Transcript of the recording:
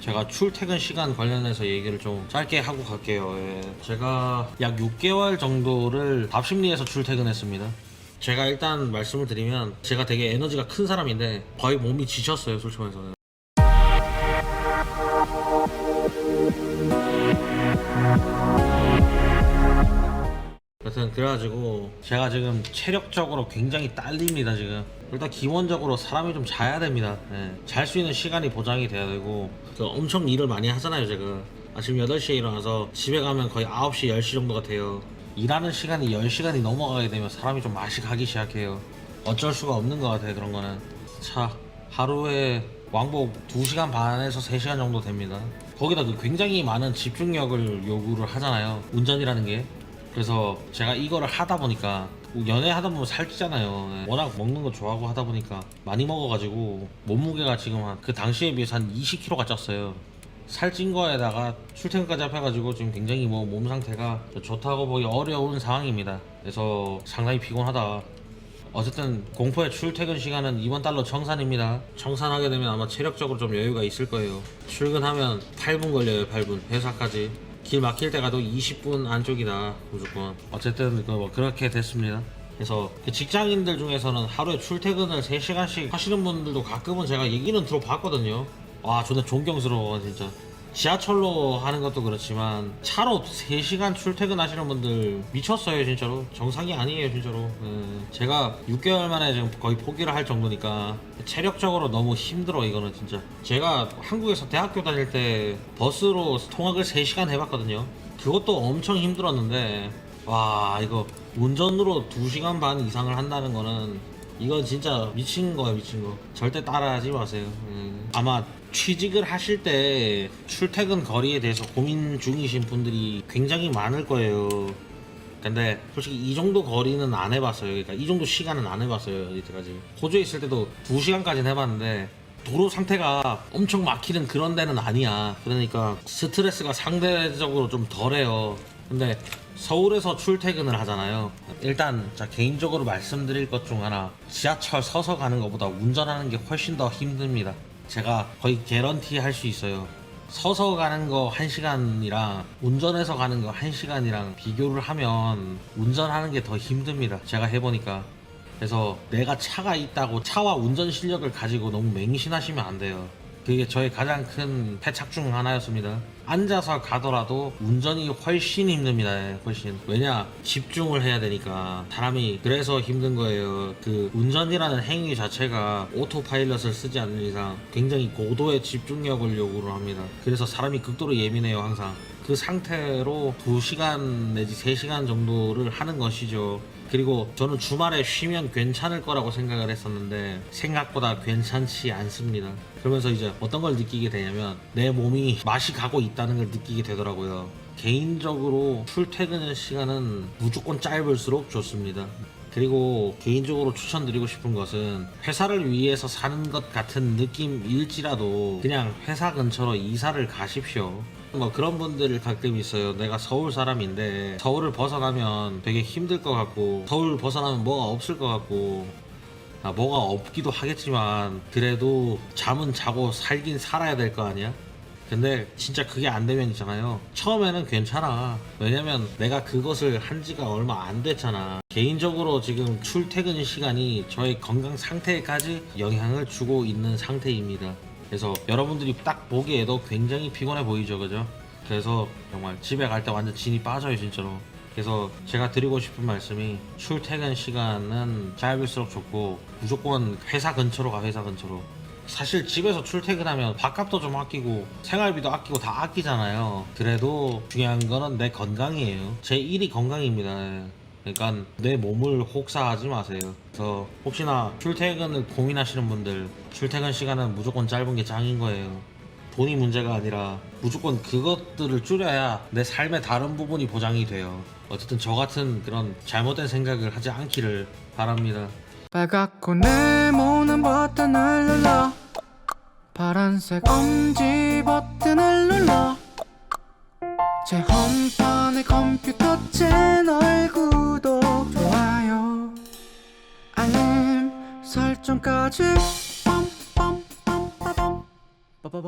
제가 출퇴근 시간 관련해서 얘기를 좀 짧게 하고 갈게요. 예. 제가 약 6개월 정도를 밥심리에서 출퇴근했습니다. 제가 일단 말씀을 드리면 제가 되게 에너지가 큰 사람인데 거의 몸이 지쳤어요, 솔직히 말해서는. 여튼 그래가지고 제가 지금 체력적으로 굉장히 딸립니다 지금. 일단 기본적으로 사람이 좀 자야 됩니다. 예. 잘수 있는 시간이 보장이 돼야 되고. 그 엄청 일을 많이 하잖아요 제가. 아침 8시에 일어나서 집에 가면 거의 9시 10시 정도가 돼요. 일하는 시간이 10시간이 넘어가게 되면 사람이 좀 맛이 가기 시작해요. 어쩔 수가 없는 것 같아요 그런 거는. 차 하루에 왕복 2시간 반에서 3시간 정도 됩니다. 거기다 그 굉장히 많은 집중력을 요구를 하잖아요 운전이라는 게 그래서 제가 이거를 하다 보니까 연애 하다 보면 살찌잖아요. 예. 워낙 먹는 거 좋아하고 하다 보니까 많이 먹어가지고 몸무게가 지금 한 그 당시에 비해서 한 20kg가 쪘어요. 살찐 거에다가 출퇴근까지 합해가지고 지금 굉장히 뭐 몸 상태가 좋다고 보기 어려운 상황입니다. 그래서 상당히 피곤하다. 어쨌든 공포의 출퇴근 시간은 이번 달로 청산입니다. 청산하게 되면 아마 체력적으로 좀 여유가 있을 거예요. 출근하면 8분 걸려요, 8분. 회사까지. 길 막힐 때 가도 20분 안쪽이다, 무조건. 어쨌든 그뭐 그렇게 됐습니다. 그래서 그 직장인들 중에서는 하루에 출퇴근을 3시간씩 하시는 분들도 가끔은 제가 얘기는 들어봤거든요. 와, 존나 존경스러워, 진짜. 지하철로 하는 것도 그렇지만 차로 3시간 출퇴근하시는 분들 미쳤어요 진짜로. 정상이 아니에요 진짜로. 예, 제가 6개월 만에 지금 거의 포기를 할 정도니까 체력적으로 너무 힘들어 이거는 진짜. 제가 한국에서 대학교 다닐 때 버스로 통학을 3시간 해봤거든요. 그것도 엄청 힘들었는데 와 이거 운전으로 2시간 반 이상을 한다는 거는 이건 진짜 미친 거야 미친 거. 절대 따라하지 마세요. 음. 아마 취직을 하실 때 출퇴근 거리에 대해서 고민 중이신 분들이 굉장히 많을 거예요. 근데 솔직히 이 정도 거리는 안 해봤어요. 그러니까 이 정도 시간은 안 해봤어요 이때까지. 호주에 있을 때도 2시간까지는 해봤는데 도로 상태가 엄청 막히는 그런 데는 아니야. 그러니까 스트레스가 상대적으로 좀 덜해요. 근데 서울에서 출퇴근을 하잖아요. 일단 자 개인적으로 말씀드릴 것 중 하나 지하철 서서 가는 것보다 운전하는 게 훨씬 더 힘듭니다. 제가 거의 개런티 할 수 있어요. 서서 가는 거 1시간이랑 운전해서 가는 거 1시간이랑 비교를 하면 운전하는 게 더 힘듭니다. 제가 해보니까. 그래서 내가 차가 있다고 차와 운전 실력을 가지고 너무 맹신하시면 안 돼요. 그게 저의 가장 큰 패착 중 하나였습니다. 앉아서 가더라도 운전이 훨씬 힘듭니다. 예, 훨씬. 왜냐? 집중을 해야 되니까. 사람이 그래서 힘든 거예요. 그 운전이라는 행위 자체가 오토파일럿을 쓰지 않는 이상 굉장히 고도의 집중력을 요구를 합니다. 그래서 사람이 극도로 예민해요, 항상. 그 상태로 2시간 내지 3시간 정도를 하는 것이죠. 그리고 저는 주말에 쉬면 괜찮을 거라고 생각을 했었는데 생각보다 괜찮지 않습니다. 그러면서 이제 어떤 걸 느끼게 되냐면 내 몸이 맛이 가고 있다는 걸 느끼게 되더라고요. 개인적으로 출퇴근 시간은 무조건 짧을수록 좋습니다. 그리고 개인적으로 추천드리고 싶은 것은 회사를 위해서 사는 것 같은 느낌일지라도 그냥 회사 근처로 이사를 가십시오. 뭐 그런 분들을 가끔 있어요. 내가 서울 사람인데 서울을 벗어나면 되게 힘들 것 같고 서울 벗어나면 뭐가 없을 것 같고 아, 뭐가 없기도 하겠지만 그래도 잠은 자고 살긴 살아야 될 거 아니야? 근데 진짜 그게 안 되면 있잖아요. 처음에는 괜찮아. 왜냐면 내가 그것을 한 지가 얼마 안 됐잖아. 개인적으로 지금 출퇴근 시간이 저의 건강 상태까지 영향을 주고 있는 상태입니다. 그래서 여러분들이 딱 보기에도 굉장히 피곤해 보이죠, 그죠? 그래서 정말 집에 갈 때 완전 진이 빠져요, 진짜로. 그래서 제가 드리고 싶은 말씀이 출퇴근 시간은 짧을수록 좋고 무조건 회사 근처로 가 회사 근처로 사실 집에서 출퇴근하면 밥값도 좀 아끼고 생활비도 아끼고 다 아끼잖아요 그래도 중요한 거는 내 건강이에요 제 일이 건강입니다 그러니까 내 몸을 혹사하지 마세요 그래서 혹시나 출퇴근을 고민하시는 분들 출퇴근 시간은 무조건 짧은 게 짱인 거예요 돈이 문제가 아니라 무조건 그것들을 줄여야 내 삶의 다른 부분이 보장이 돼요. 어쨌든 저 같은 그런 잘못된 생각을 하지 않기를 바랍니다. 빨갛고 네모난 버튼을 눌러 파란색 엄지 버튼을 눌러 제 홈판의 컴퓨터 채널 설정까지